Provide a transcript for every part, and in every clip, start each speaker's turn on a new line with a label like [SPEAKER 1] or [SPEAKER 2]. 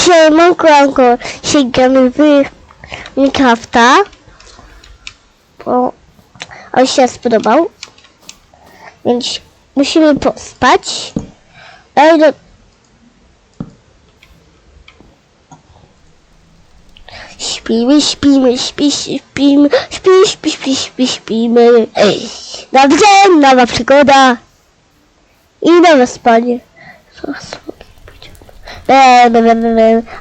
[SPEAKER 1] Dzisiaj Monko sięgamy w Minecrafta. Bo on się spodobał. Więc musimy pospać. Ale do... Śpimy, śpimy, śpi, śpimy, śpi, śpi, śpi, śpi, śpimy. Ej. Dobrze, nowa przygoda. I nowe spanie. Zaraz Be, be, be, be, be.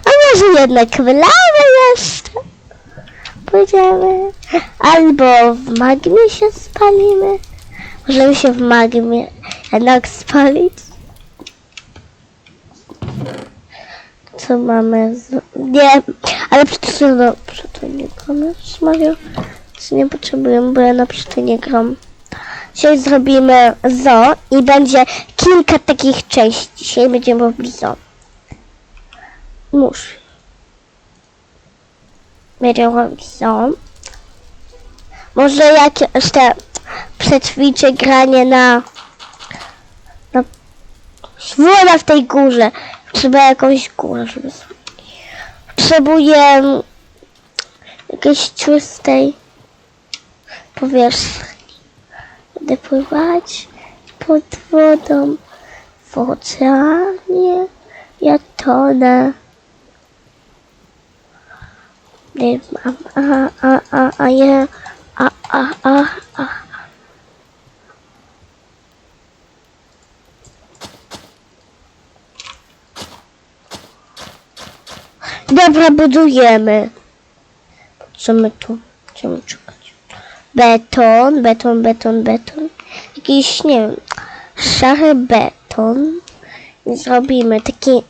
[SPEAKER 1] A może jednak w lawę jeszcze? Pójdziemy. Albo w magmie się spalimy. Możemy się w magmie jednak spalić. Co mamy? Z... Nie, ale przecież no, to nie gram Mario. Co nie potrzebuję, bo ja na przykład nie gram. Dzisiaj zrobimy zo i będzie kilka takich części. Dzisiaj będziemy robić zo. Będziemy robić zo. Może jak jeszcze przećwiczę granie na na woda w tej górze. Trzeba jakąś górę, żeby. Potrzebuję jakiejś czystej powierzchni. Będę pływać pod wodą w oceanie. Ja tonę. Nie. Dobra, budujemy. Co my tu? Chcemy szukać? Beton, beton, beton, beton. Jakiś, nie wiem, szary beton. Zrobimy taki...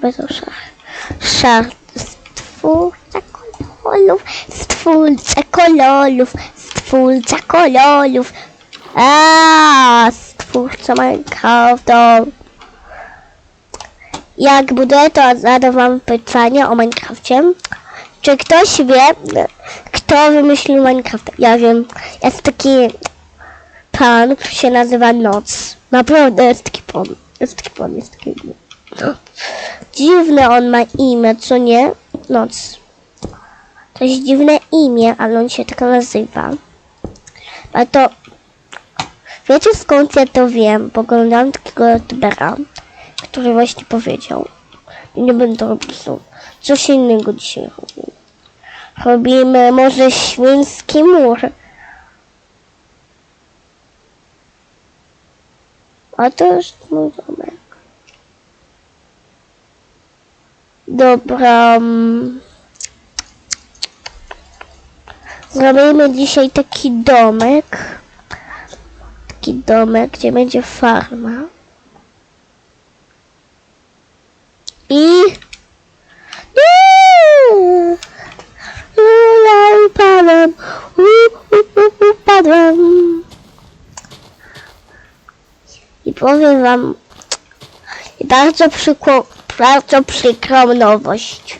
[SPEAKER 1] Beton, szary. Stwórca kolorów, stwórca kolorów, stwórca kolorów. A, stwórca Minecrafta. Jak buduję, to zadam wam pytanie o Minecrafcie. Czy ktoś wie, kto wymyślił Minecraft? Ja wiem. Jest taki pan, który się nazywa Noc. Naprawdę jest taki pan. Jest taki pan, jest taki... Dziwne on ma imię, co nie? Noc. To jest dziwne imię, ale on się tak nazywa. Ale to... Wiecie skąd ja to wiem? Bo oglądałam takiego youtubera który właśnie powiedział. Nie będę robił są. Coś innego dzisiaj. Robimy może świński mur. A to jest mój domek. Dobra. mm. Zrobimy dzisiaj taki domek. Taki domek, gdzie będzie farma. I... Nie! Ja upadłem. Upadłem. I powiem wam bardzo, przykro, bardzo przykrą nowość.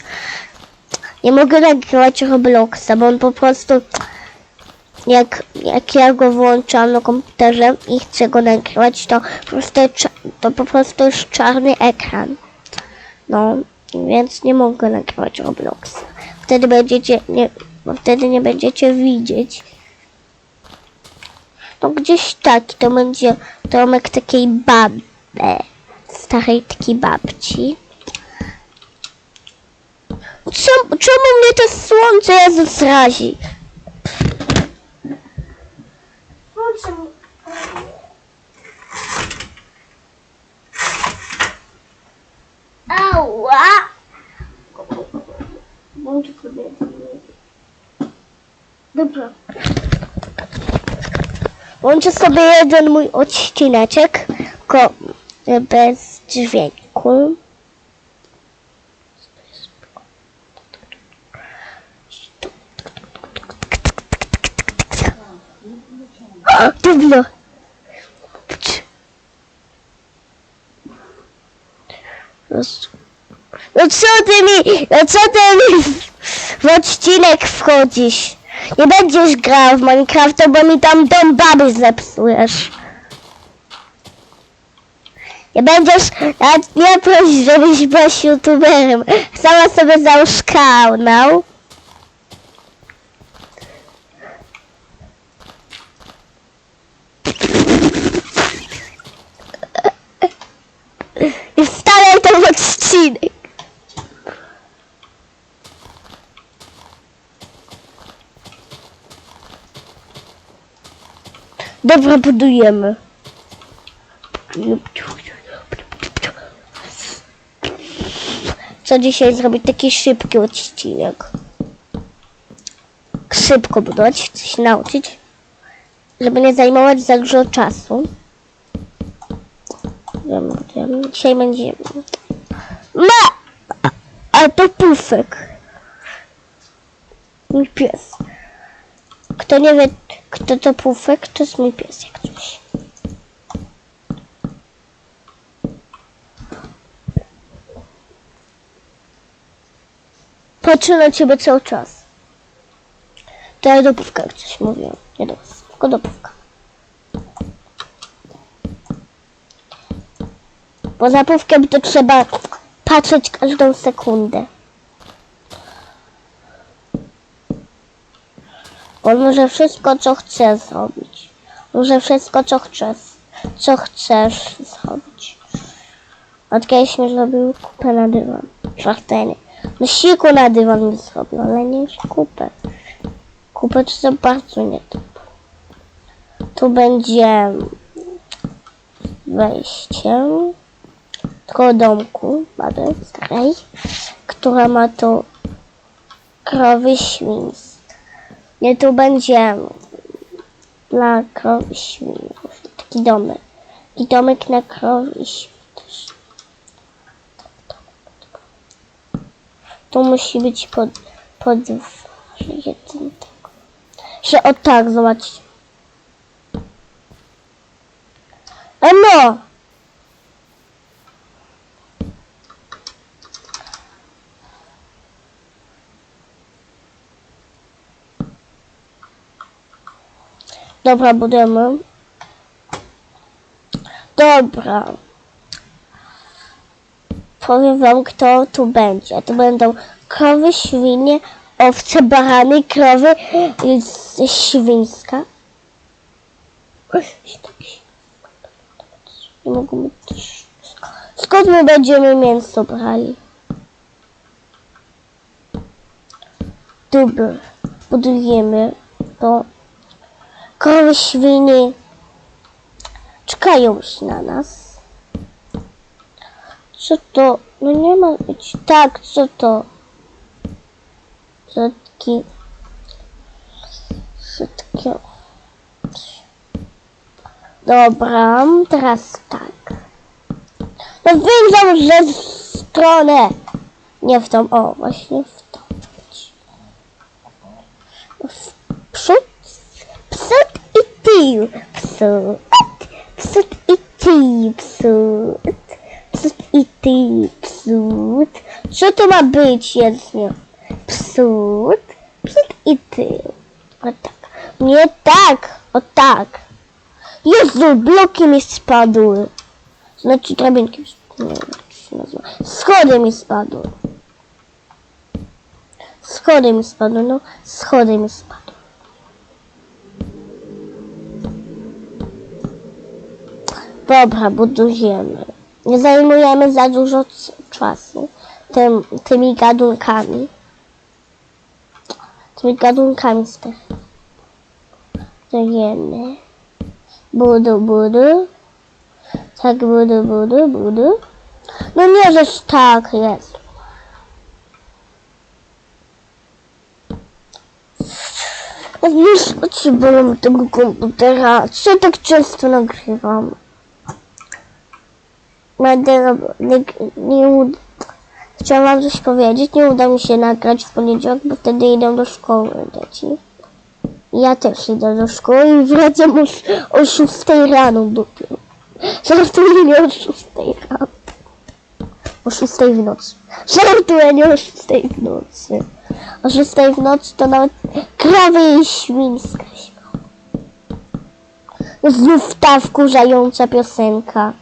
[SPEAKER 1] Nie mogę nagrywać Robloxa, bo on po prostu jak, jak ja go włączam na komputerze i chcę go nagrywać, to po prostu, to po prostu jest czarny ekran. No, więc nie mogę nagrywać Robloxa. Wtedy będziecie, nie, bo wtedy nie będziecie widzieć. No gdzieś taki, to będzie domek takiej baby, starej takiej babci. Czemu, czemu mnie to słońce Jezus razi? Ała! Włączę sobie. Sobie jeden mój odcineczek, tylko bez dźwięku. O, Dobra. Roz- No co no co ty w, w odcinek wchodzisz? Nie będziesz grał w Minecrafta, bo mi tam dom baby zepsujesz. Nie będziesz, nie proś, żebyś byłeś youtuberem. Sama sobie załóż kanał. I wstawiaj ten odcinek. Dobra, budujemy. Co dzisiaj zrobić? Taki szybki odcinek. Szybko budować, coś nauczyć, żeby nie zajmować za dużo czasu. Dzisiaj będziemy... Ma! A to pufek. Mój pies. Kto nie wie, kto to pufek, to jest mój pies, jak coś. Patrzę na ciebie cały czas. To ja do pufka, jak coś mówię. Nie do was, tylko do pufka. Bo za pufkiem to trzeba patrzeć każdą sekundę. On może wszystko, co chce zrobić. Może wszystko, co chcesz. Co chcesz zrobić. Od kiedyś mi zrobił kupę na dywan. Szartenie. No siku na dywan mi zrobił, ale nie kupę. Kupę to za bardzo nie to. Tu będzie wejście do domku mamy starej, która ma tu krowy świńskie. Nie, tu będzie dla krowy świn. Taki domek. I domek na krowy świn też. Tu musi być pod, pod jeden tego. Że o tak, zobaczcie. A no! Dobra, budujemy. Dobra. Powiem wam, kto tu będzie. To będą krowy, świnie, owce, barany, krowy, świńska. Nie mogą być. Skąd my będziemy mięso brali? Dobra. Budujemy to krowy, świnie czekają się na nas. Co to? No nie ma być. Tak, co to? Rzadki. Rzadkie. Dobra, teraz tak. No wyjdą w stronę. Nie w tą, o, właśnie. W przód Psut tył. Psut. Psut i tył. Psut. Psut i tył. Psut. Co to ma być jezdnie? Psut. Psut i tył. O tak. Nie tak. O tak. Jezu, bloki mi spadły. Znaczy drabinki. Nie wiem, jak się nazywa. Schody mi spadły. Schody mi spadły, no. Schody mi spadły. Dobra, budujemy. Nie zajmujemy za dużo czasu tym, tymi gadunkami. Tymi gadunkami z tych. Budujemy. Budu, budu. Tak, budu, budu, budu. No nie, żeż tak jest. Już oczy bolą tego komputera. Co tak często nagrywam? Będę Chciałam wam coś powiedzieć. Nie uda mi się nagrać w poniedziałek, bo wtedy idę do szkoły dzieci. Ja też idę do szkoły i wracam o, o 6 rano dopiero. Żartuję nie o 6 rano. O 6 w nocy. Żartuję nie o 6 w nocy. O 6 w nocy to nawet krawy i świńska śpią. Znów ta wkurzająca piosenka.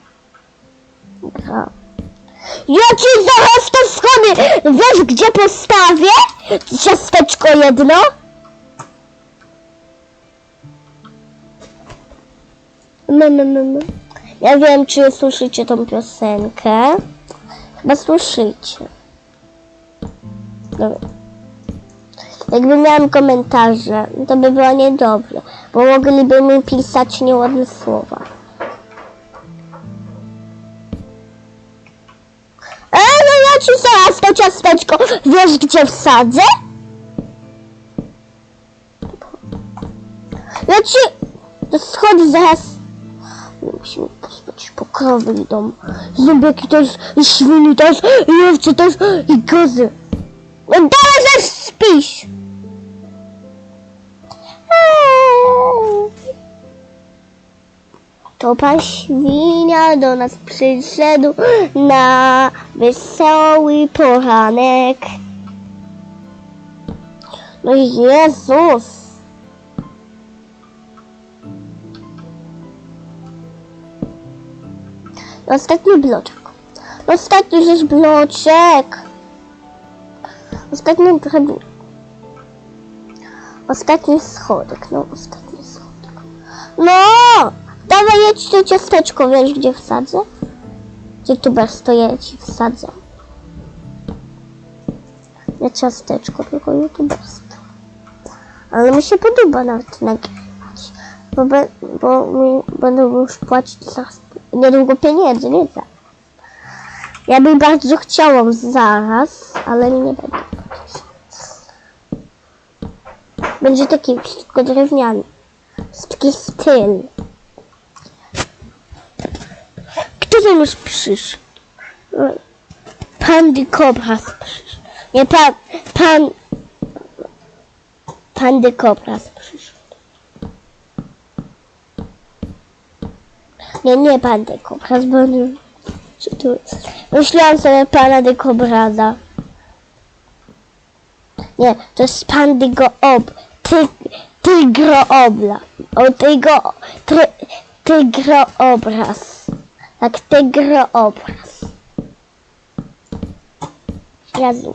[SPEAKER 1] Ja ci zaraz te schody! Wiesz gdzie postawię? Ciasteczko jedno? No, no, no, no. Ja wiem, czy słyszycie tą piosenkę. Chyba słyszycie. No. Jakby miałem komentarze, to by było niedobrze, bo mogliby mi pisać nieładne słowa. Ci zaraz to ciasteczko, wiesz gdzie wsadzę? Ci... To schody zaraz... Musimy pozbyć pokrowy idą. Zębiaki też, i świni też, i owce też, i kozy. No dalej też spisz! Eee. To pan do nas przyszedł na wesoły poranek. No Jezus! Ostatni bloczek. Ostatni rzecz bloczek. Ostatni drabin. Ostatni schodek. No, ostatni! Dawaj jedź to ciasteczko, wiesz gdzie wsadzę? To ja ci wsadzę. Nie ciasteczko, tylko youtuberstwo. Ale mi się podoba nawet nagrywać. Bo, be, bo mi będę już płacić za niedługo pieniędzy, nie za. Ja bym bardzo chciałam zaraz, ale nie będę płacić. Będzie taki wszystko drewniany. Taki styl. Już? Pan Dykobraz przyszedł. Nie, pan, pan, pan Dykobraz przyszedł. Nie, nie pan Dykobraz, bo tu jest? Myślałam sobie pana Dykobraza. Nie, to jest pan Dygo Ob, ty, Tygroobla. O, tygo, ty, Tygroobraz. Tak, Tygroobraz. Jezu.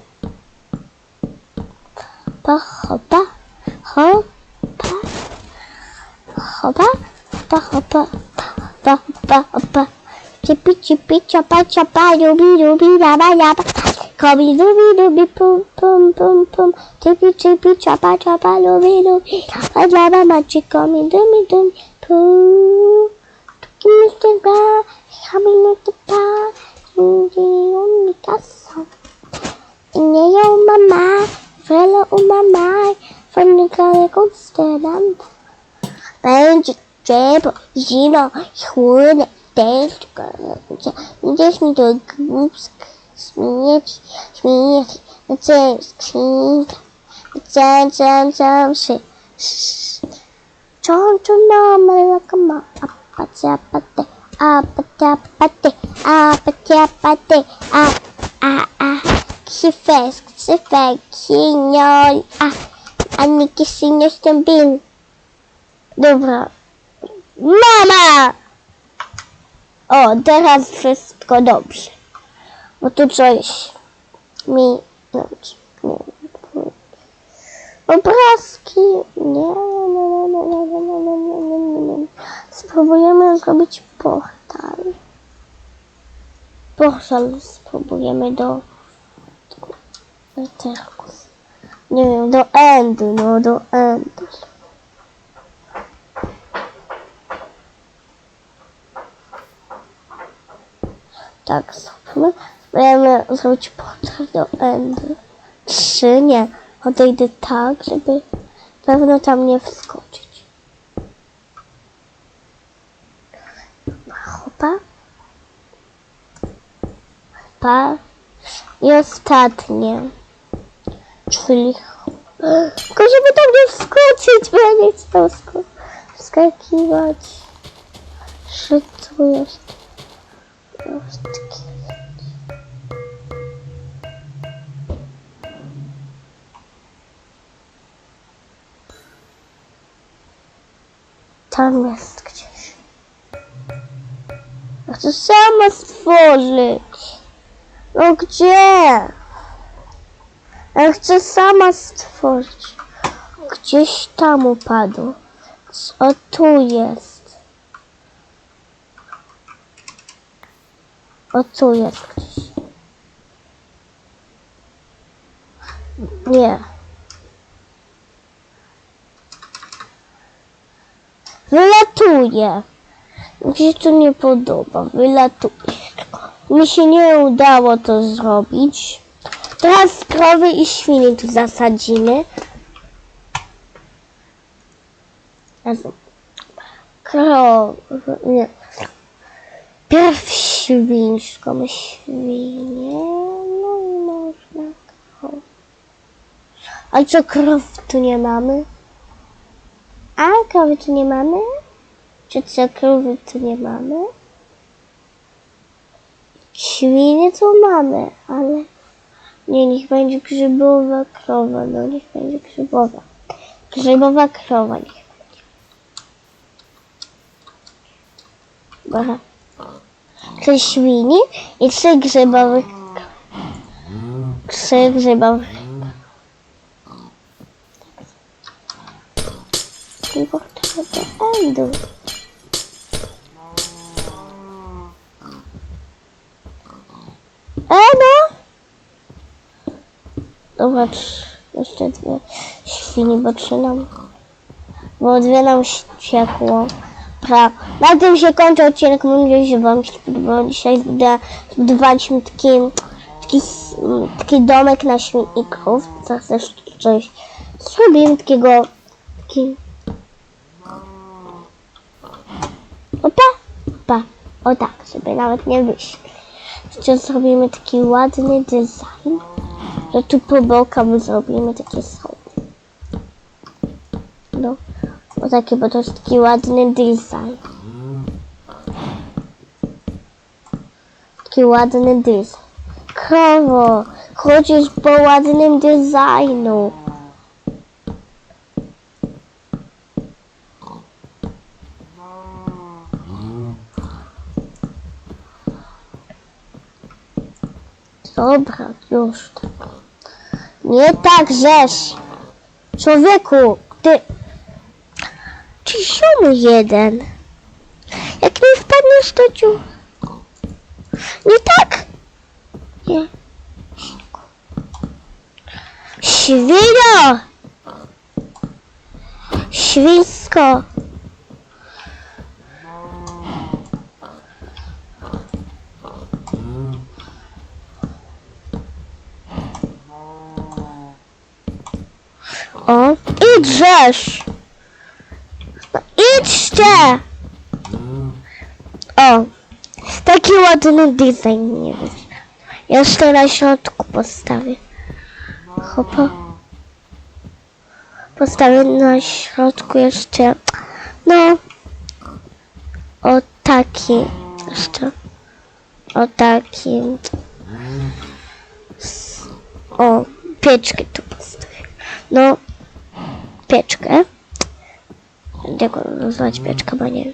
[SPEAKER 1] Pa, hopa, hopa, hopa, pa, hopa, pa, pa, hopa. Chipi, chipi, chapa, chapa, lubi, lubi, laba, laba. Kobi, lubi, lubi, pum, pum, pum, pum. Chipi, chipi, chapa, chapa, lubi, lubi, laba, laba, machi, komi, dumi, dumi, pum. 샤밀리기타 인디온니가 성 인예요 마마 Fella o mamai, from the Gully Goldstone. Band Jabber, Gina, Horn, Dance Girl. Just need to groups, smears, smears, and say, sing, and jam, jam, shit. Chong chong, no, my look, my, up, up, up, up, up, fez, senhor. A, a Niki Sinhos também. Dobra. Mama! O, teraz wszystko dobrze. Bo tu coś mi... no, Nie. Obrazki. Nie, nie, nie, nie, nie, nie, nie, nie, nie. Spróbujemy zrobić portal. Portal spróbujemy do... Terkus. Nie wiem, do endu, no do endu. Tak, zróbmy. Spróbujemy zrobić portal do endu. Trzy, nie. Odejdę tak, żeby pewno tam nie wskoczyć. Hopa. Hopa. I ostatnie. Czyli... Tylko żeby tam nie wskoczyć, bo ja nie chcę wskakiwać. Że tu jest... Tam jest gdzieś. Ja chcę sama stworzyć. No gdzie? Ja chcę sama stworzyć. Gdzieś tam upadło. O, tu jest. O, tu jest gdzieś. Nie. Wylatuje. Mi się to nie podoba. Wylatuje. Mi się nie udało to zrobić. Teraz krowy i świnie tu zasadzimy. Krowy. Nie. Pierw świńską świnię. No i można krowy. A co krów tu nie mamy? A krowy tu nie mamy? Czy co krowy tu nie mamy? Świnie tu mamy, ale nie, niech będzie grzybowa krowa, no niech będzie grzybowa. Grzybowa krowa niech będzie. Dobra. Trzy świni i trzy grzybowych. Trzy grzybowych. Tylko trochę endu. E no! Zobacz, jeszcze dwie świni, bo trzy nam, bo dwie nam ściekło. Pra. Na tym się kończy odcinek. Mam nadzieję, że Wam się podobał. Dzisiaj zbudowaliśmy taki, taki, taki domek na śmietników. Co chcesz coś zrobimy takiego, taki... Opa, opa, o tak, żeby nawet nie wyszli. Jeszcze zrobimy taki ładny design, że tu po bokach zrobimy takie schody. No, o takie, bo to jest taki ładny design. Taki ładny design. Krowo, chodzisz po ładnym designu. Dobra, już. Nie tak żeś. Człowieku, ty... Czy ziomu jeden? Jak mi wpadniesz do dziu... Nie tak? Nie. Świnio! Świńsko! O, idźesz! No, idźcie! O, taki ładny design, nie wiem. Jeszcze na środku postawię. Hopa. Postawię na środku jeszcze, no, o taki, jeszcze, o taki, o, pieczkę tu postawię. No, pieczkę. Jak go nazwać pieczkę, bo nie.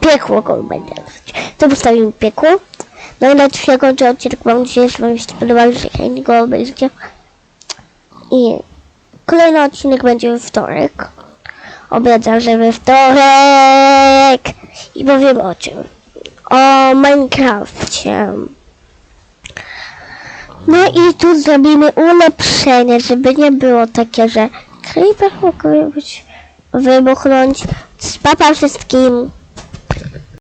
[SPEAKER 1] Piekło go będę nazwać. To postawimy piekło. No i na tym się kończy odcinek. Mam nadzieję, że Wam się podobał, że chętnie go obejrzycie. I kolejny odcinek będzie we wtorek. Obiecam, że we wtorek. I powiem o czym. O Minecrafcie. No i tu zrobimy ulepszenie, żeby nie było takie, że creeper mógłby być wybuchnąć. Papa wszystkim.